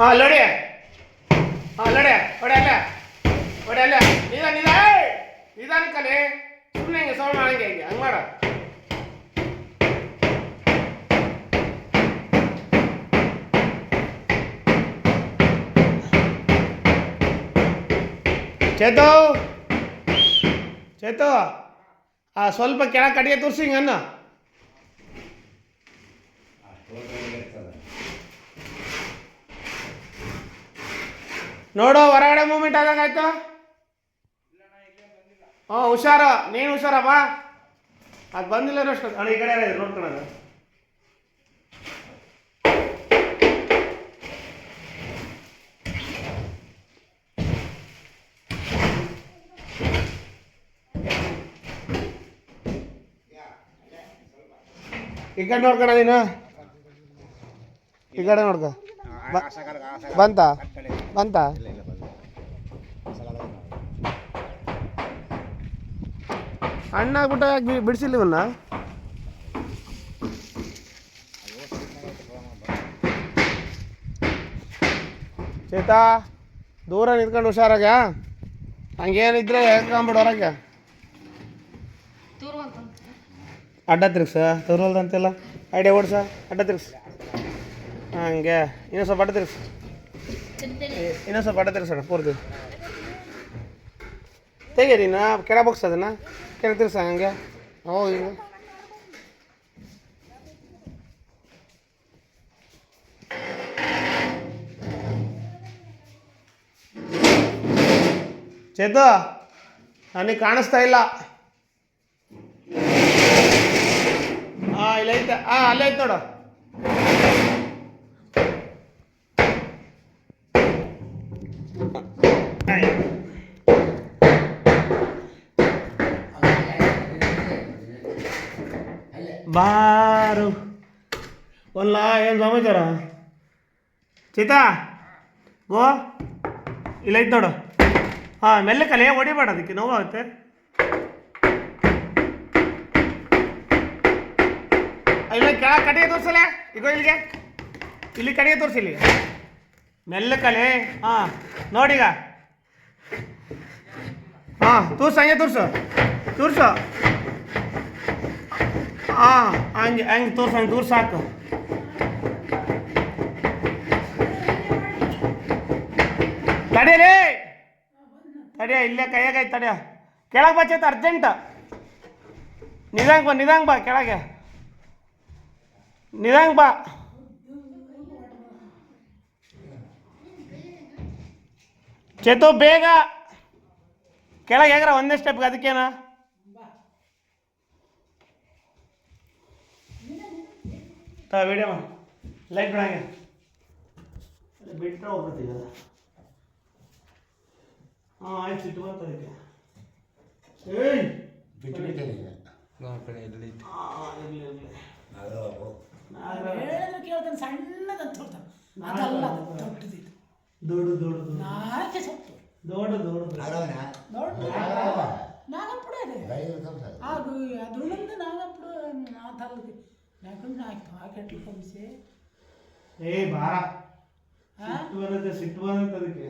ಹಾಂ, ಲಡಿ. ಹಾಂ, ಲಡಿ. ಹೊಡೆ ಅಲ್ಲ. ಹೊಡೆ ಅಲ್ಲ. ನಿಧಾನ ನಿಧಾನ. ನಿಧಾನ ಕಲೆ. ಸುಮ್ಮನೆ ಹಿಂಗೆ ಸೌಂಡ್ ಮಾಡಂಗೆ ಹಿಂಗೆ. ಹಂಗೆ ಮಾಡ. ಚೇತು. ಚೇತು. ಆ, ಸ್ವಲ್ಪ ಕೆಳಗೆ ಕಡೆಗೆ ತೋರಿಸಿ ಹಿಂಗೆ ನೋಡು ಹೊರಗಡೆ ಮೂಮೆಂಟ್ ಆದಂಗಾಯ್ತು ಹ್ಞೂ ಹುಷಾರ. ನೀನು ಹುಷಾರಪ್ಪ ಅದು ಬಂದಿಲ್ಲ ಅಷ್ಟು. ಅಣ್ಣ ಈ ಕಡೆ ನೋಡ್ಕೊಳ ಈ ಕಡೆ ನೋಡ್ಕೊಳ ನೀನು. ಈ ಕಡೆ ನೋಡ್ಕೊ. ಬಂತ? ಬಂತ? ಅಣ್ಣ ಆಗ್ಬಿಟ್ಟ ಯಾಕೆ ಬಿಡಿಸಿಲ್ಲ ಇವನ್ನ? ಚೇತಾ ದೂರ ನಿಂತ್ಕೊಂಡು ಹುಷಾರಾಗ? ಹಂಗೇನಿದ್ರೆ ಹೇಳ್ಕೊಂಬಿಡು ಹೊರಗೆ? ಅಡ್ಡ ತಿರ್ಗ್ಸ ತೋರ್ವಲ್ದಂತೆಲ್ಲ? ಐಡಿಯಾ ಓಡ್ಸ ಅಡ್ಡ ತಿರ್ಗ್ಸ. ಹಂಗೆ ಇನ್ನೊಂದು ಸ್ವಲ್ಪ ಅಡ್ಡ ತಿರ್ಗ್ಸ. ಇನ್ನೊಂದು ಸ್ವಲ್ಪ ಅಡ್ಡ ತಿರ್ಗ್ಸೋಣ, ಪೂರ್ತಿ. ತೆಗೀರಿ ನಾ ಕೆಳ ಬಾಕ್ಸ್ ಅದನ್ನ. ಕೆಳ ತಿರ್ಸ ಹಂಗೆ. ಹೋ ಈಗ. ಚೇತು, ನನಗೆ ಕಾಣಿಸ್ತಾ ಇಲ್ಲ. ಹಾಂ ಇಲ್ಲ ಐತೆ. ಹಾಂ ಅಲ್ಲೇ ಐತೆ ನೋಡು. ಬಾರು. ಒಲ್ಲ ಏನು ಸಮಾಚಾರ ಚೀತಾ ಗೋ. ಇಲ್ಲ ಐತೆ ನೋಡು. ಹಾಂ, ಮೆಲ್ಲ ಕಲೆ, ಹೊಡಿಬೇಡ ಅದಕ್ಕೆ ನೋವಾಗುತ್ತೆ ಇಲ್ಲ ಕೆಳ ಕಡೆಗೆ ತೋರಿಸಲ್ಲ ಈಗ ಇಲ್ಲಿಗೆ. ಇಲ್ಲಿ ಕಡೆಗೆ ತೋರಿಸಿ ಇಲ್ಲಿ ಮೆಲ್ಲ ಕಲೆ, ಹಾಂ, ನೋಡೀಗ. ಹಾಂ, ತೋರ್ಸು, ಹಂಗೆ ತೋರಿಸು. ತೋರ್ಸು. ಹಾಂ ಹಂಗೆ ಹಂಗೆ ತೋರ್ಸ, ಹಂಗೆ ತೋರ್ಸು, ಸಾಕು. ತಡೀರಿ ತಡಿಯ ಇಲ್ಲೇ ಕೈಯಾಗೈತೆ ತಡೆಯ ಕೆಳಗೆ ಬಚ್ಚೈತೆ ಅರ್ಜೆಂಟ್ ನಿಧಾಂಗ್ ಬಾ ನಿಧಾಂಗ ಬಾ ಕೆಳಗೆ. ನಿಧಾಂಗ ಬಾ. ಚೇತು, ಬೇಗ. ಕೆಳಗೆ ಹೇಗ್ರ, ಒಂದೇ ಸ್ಟೆಪ್ಗೆ ಅದಕ್ಕೇನ? ತಾ ವಿಡಿಯೋ ಮಾಡಿ. ಲೈಟ್ ಬಿಡಂಗೆ ಬಿಟ್ಟರೆ ಹೋಗ್ತೈತಿ ಈಗ ಹಾಂ ಆಯ್ತು ಇಟ್ಟು ಬಂತ ಅದಕ್ಕೆ. ಏಯ್! ಬಿಟ್ಟು ಬಿಟ್ಟೆ ನಮ್ಮ ಕಡೆ ಎಲ್ಲಿ ಇರಲಿ ಇರಲಿ. ಹೇಳಿದ್ರು ಕೇಳ್ತಾನೆ ಸಣ್ಣದಂತ ಹೊಡ್ತಾನೆ ಅದಲ್ಲ ದೊಡ್ಡದಿತ್ತು ದೊಡ್ಡ ದೊಡ್ಡ ನಾಲ್ಕೆ ಸತ್ತು. ದೊಡ್ಡ ದೊಡ್ಡ ದೊಡ್ಡ. ನಾಗಪ್ಪಡ ಅದು ಅದರಿಂದ ನಾಗಪ್ಪಡ ಆ ತಾಲೂಕು ఉన్నది నాగప్పుడు నా తల్లకి లేకుంటే నాకు పాకెట్లు కలిసి ಏ ಬಾರ ఆ? ಸಿಟ್ಟು ಬರುತ್ತೆ ಸಿಟ್ಟು ಬಂದೈತೆ ಅದಕ್ಕೆ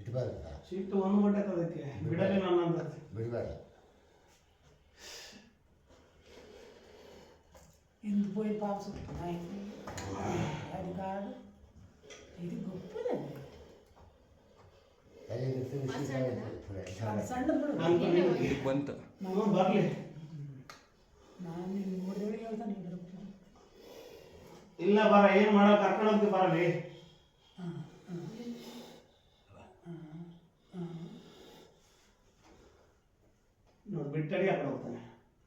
ఇటు బాగా ಸಿಟ್ಟು ಬಂದ್ಬಿಟ್ಟೈತೆ ಅದಕ್ಕೆ ಬಿಡಲಿ ನನ್ನ బిడిబాడ ఎందుకు పోయి పాప ఆయనకి అది కాదు ఇది గొప్పది అది అది సన్నప్పుడు ಬಂತು ನಾನು ಬರಲಿ ನಾನು ನಿಮ್ಗೆ ನೋಡಿದ್ರೆ ಹೇಳ್ತಾನೆ ಇದ್ರ ಇಲ್ಲ ಬರ ಏನು ಮಾಡೋ ಕರ್ಕೊಂಡು ಹೋಗ್ತೀವಿ ಬರಲಿ ನೋಡಿ ಬಿಟ್ಟಡಿ ಆ ಕಡೆ ಹೋಗ್ತಾನೆ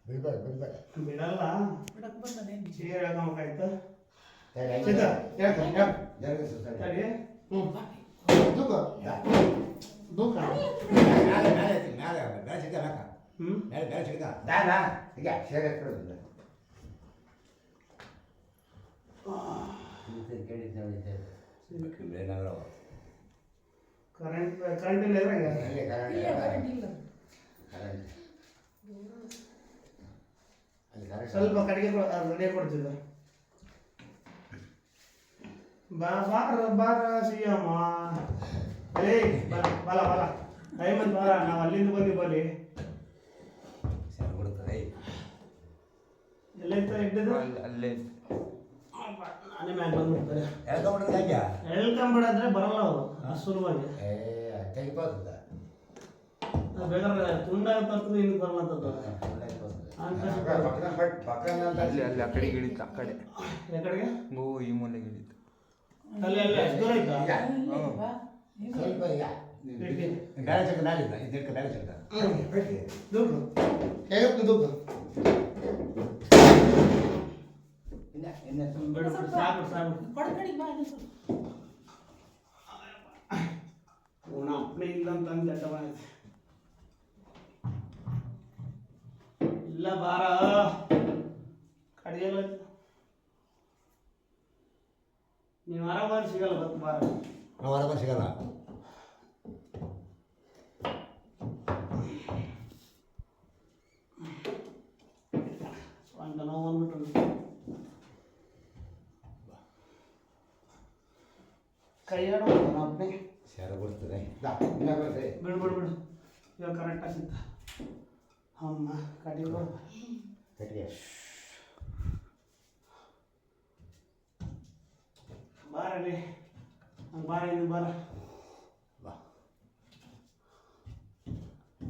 బిడిబాడ బిడిబాడ ಬಿಡಲ್ಲ ಬಿಡಕ್ಕೆ ಬಂದನೆ ಚೇರ್ ಹೇಳ್ಕೊಂಬೇಕಾಯ್ತು జరగదు సార్ ಸರಿ ಹ್ಞೂ దూకో ದೂಕ మేల మేల మేల మేల చిక్క నాక ಕರೆಂಟ್ ಕರೆಂಟ್ ಇಲ್ಲ ಸ್ವಲ್ಪ ಕಡೆಗೆ ರೆಡಿ ಕೊಡ್ತಿದ್ದ ಬಾ ಬಾರ ಬಾರ ಸಿಯಮ್ಮ. ಏಯ್ ಬಲ ಬಲ ಬಲ ಟೈಮಲ್ಲಿ ಬಾರ ನಾವು ಅಲ್ಲಿಂದ ಬಂದು ಬಲಿ ಸರ್ ಕೊಡ್ತದೆ ಎಲ್ಲೈತ ಹಿಡ್ದಿದ್ದು ಅಲ್ಲೇ ನಾನೇ ಮ್ಯಾಗ ಬಂದ್ಬಿಡ್ತಾರೆ ಕೊಡ್ತದೆ ಹಂಗೆ ಹೇಳ್ಕೊಂಬಿಡಂದ್ರೆ ಬರಲ್ಲ ಅವರು ಸುಲಭವಾಗಿ ಏ ತೆಗಿಬೋದ ಅದು ಬೇಕಾದ್ರೆ ತುಂಡಾಗ ತರ್ತದೆ ಇನ್ನು ಬರಲ್ಲ ಅಂತದ್ದು ಅಲ್ಲಿ ಅಲ್ಲಿ ಆ ಕಡೆ ಇಳಿತು ಆ ಕಡೆ. ಕಡೆಗೆ? ಓ ಈ ಮೂಲೆಗೆ ಇಳಿತು ಅಲ್ಲಿ ಅಲ್ಲಿ ಅಷ್ಟು ದೂರ ಇಲ್ಲಿ. ಇಲ್ಲಿ ಸ್ವಲ್ಪ ಈಗ ಚಕ್ಕ ನಾಳಿದ್ದ. ಇದಕ್ಕೆ ಗಾಳಿ ಚಕ್ಕ ದುಡ್ಡು. ಹೇಗಪ್ಪ ದುಡ್ಡು. ಇನ್ನ ಇನ್ನ ಬಿಡು ಬಿಡು ಸಾಕು ಸಾಕು ಕೊಡ್ಕಡಿಗೆ ಬಾ ಇಲ್ಲಿ ಸ್ವಲ್ಪ ಅವನ ಅಪ್ಪನೇ ಇಲ್ಲ ಅಂತ ಅಂದು ಅಡ್ಡ ಮಾಡಿದೆ ಇಲ್ಲ ಬಾರ ಕಡಿಯಲ್ಲ ನೀನು ಹೊರ ಬಂದು ಸಿಗಲ್ಲ ಬತ್ತು ಬಾರ ನಾವು ಹೊರ ಬಂದು ಸಿಗಲ್ಲ ಸ್ವಂತ ನೋವು ಬಂದ್ಬಿಟ್ಟು ಕೈ ಆಡೋ ಅಪ್ಪನೇ ಸೇರ ಕೊಡ್ತದೆ ಇಲ್ಲ ಬರ್ತದೆ ಬಿಡು ಬಿಡು ಬಿಡು ಕರೆಕ್ಟಾಗಿ ಸಿಗ್ತ ಅಮ್ಮ ಕಟ್ಟಿಗೆ ಬಾರಲ್ಲಿ ಹಂಗೆ ಬಾರ ಇದು ಬಾರ ಬಾ.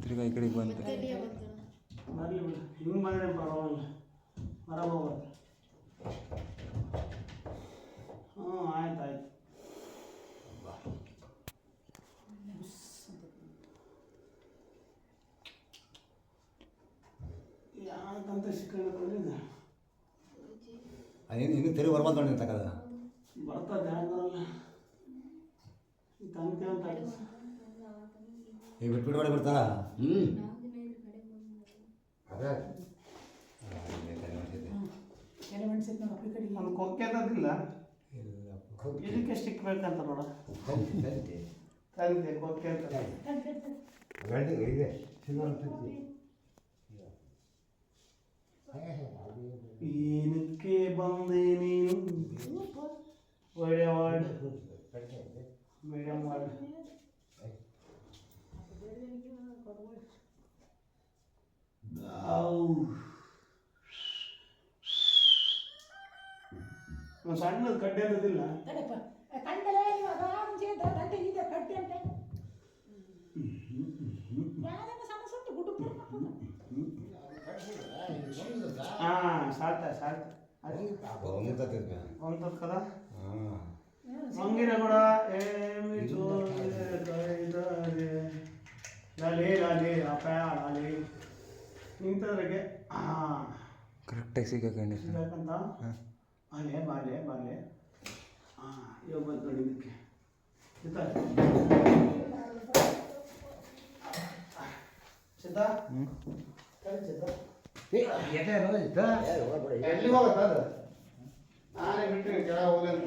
ತಿರ್ಗಾ ಈ ಕಡೆಗೆ ಬಂತು. ಬರಲಿ ಬಿಡ. ಹಿಂಗೆ ಬಂದರೆ ಬರೋಲ್ಲ ಹೊರ ಹೋಗ್ಬಾರ್ದು ಹ್ಞೂ ಆಯ್ತು ಆಯ್ತು ಯಾಕಂತ ಸಿಕ್ಕಿದ್ರೆ ಇನ್ನು ಇನ್ನು ತಿರುಗಿ ಬರ್ಬಂದು ನೋಡಿ ಅಂತ ಈಗ ಬಿಟ್ಬಿಟ್ಟು ಮಾಡಿ ಬಿಡ್ತಾರ ಹ್ಞೂ ಅದೇ ಎಲೆ ಮೆಣಸಿನ ಅಪ್ಪಿ ಕಡೆಗೆ ಒಂದು ಕೊಕ್ಕೆ ಅಂತದಿಲ್ಲ ಇದಕ್ಕೆ ಸಿಕ್ಬೇಕಂತ ನೋಡ. ತಂತೆ ಕೊಕ್ಕೆ ಅಂತ. ಇದೆ. ಬಂದೆ ನೀನು ಒಳ್ಳೆ ವಾರ್ಡ್ ಮೇಡಮ್ ವಾರ್ಡ್ ಔ. ಒಂದು ಸಣ್ಣದು ಕಡ್ಡೆ ಅನ್ನೋದಿಲ್ಲ ಹಾಂ. ಮಂಗಿರ ಕೂಡ ಏಮಿ ಚೋರಿದ್ದಾರೆ ಲಾಲಿ ಲಾಲಿ ಅಪಾಯ ಲಾಲಿ ನಿಂತದ್ರಿಗೆ ಹಾಂ. ಕರೆಕ್ಟಾಗಿ ಸಿಗಕಂಡಿ ಸಿಗ್ಬೇಕಂತ? ಬಾಲೆ ಬಾಲೆ ಬಾಲೆ ಹಾಂ ಇವಾಗ ಬಂದು ನೋಡಿ ಇದಕ್ಕೆ. ಸಿದ್ಧ? ಸಿದ್ಧ? ಸರಿ ಸಿದ್ಧ. ಎಲ್ಲಿ ಹೋಗುತ್ತೆ ಅದು? ನಾನೇ ಬಿಟ್ಟು ಕೆಳಗೆ ಹೋಗಿ? ಅಂತ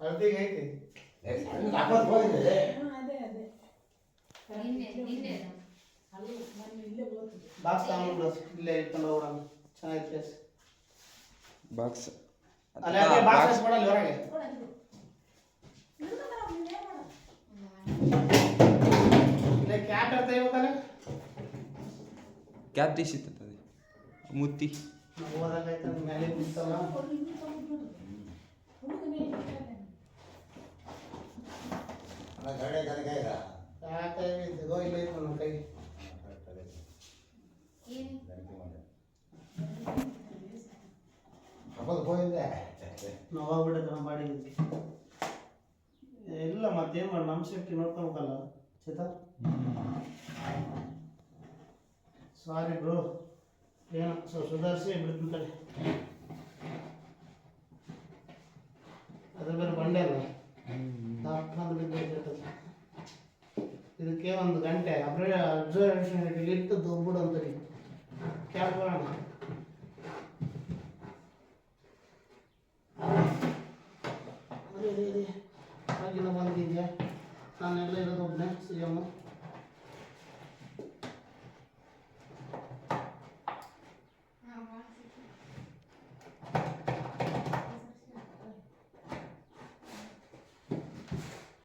ಅರ್ಧಿಗೆ ಐತಿ ಅದೇ ಅದೇ. ನಿನ್ನೆ ನಿನ್ನೆ ಅಲ್ಲಿ? ನಾನು ಇಲ್ಲೇ ಹೋಗ್ತಿದ್ದೆ ಬಾಕ್ಸ್ ತಗೊಂಡು ಇಲ್ಲೇ ಇಟ್ಕೊಂಡು ಹೋಗೋಣ. ಚೆನ್ನಾಗಿ ಬಾಕ್ಸ್ ಅಲ್ಲಿ ಅದೇ ಬಾಕ್ಸ್ ಕೊಡಲ್ಲ ಹೊರಗೆ ಕೊಡಂದ್ರು ಇಲ್ಲದ ನಾವು ಇಲ್ಲೇ ಮಾಡೋದು ಇಲ್ಲೇ ಕ್ಯಾಟ್ ಅಂತ ಇರ್ಬೇಕಲ್ಲ ಕ್ಯಾಪ್ ದಿಸಿತ್ತದ ಮುತ್ತಿ ನಾವು ಹೋದಾಗ ಆಯ್ತು ಮೇಲೆ ನಿಂತಲ್ಲ ಕೊಡು ಇನ್ನೂ ತಗೊಂಡು ಹುಡುಗನೇ ಇದ್ದಾನೆ. ಯಾಕೆ ಇದಿಗೋ ಇಲ್ಲ ಇತ್ತು ನನ್ನ ಕೈ ಏನು ನೋವಾಗ್ಬಿಟ್ಟೈತೆ ನಮ್ಮ ಬಾಡಿ ಇಲ್ಲ ಮತ್ತೇನು ಮಾಡಿ ನಮ್ಮ ಸೇಫ್ಟಿ ನೋಡ್ಕೊಬೇಕಲ್ಲ ಚೇತ ಸಾರಿ ಬ್ರೋ ಏನು ಸೊ ಸುಧಾರಿಸಿ ಬಿಡ್ತೀನಿ ಕಡೆ ಅದೇ ಅದೇ ಅದೇ ಆಗಿನ ಬಂದಿದ್ಯಾ ನಾನೆಲ್ಲ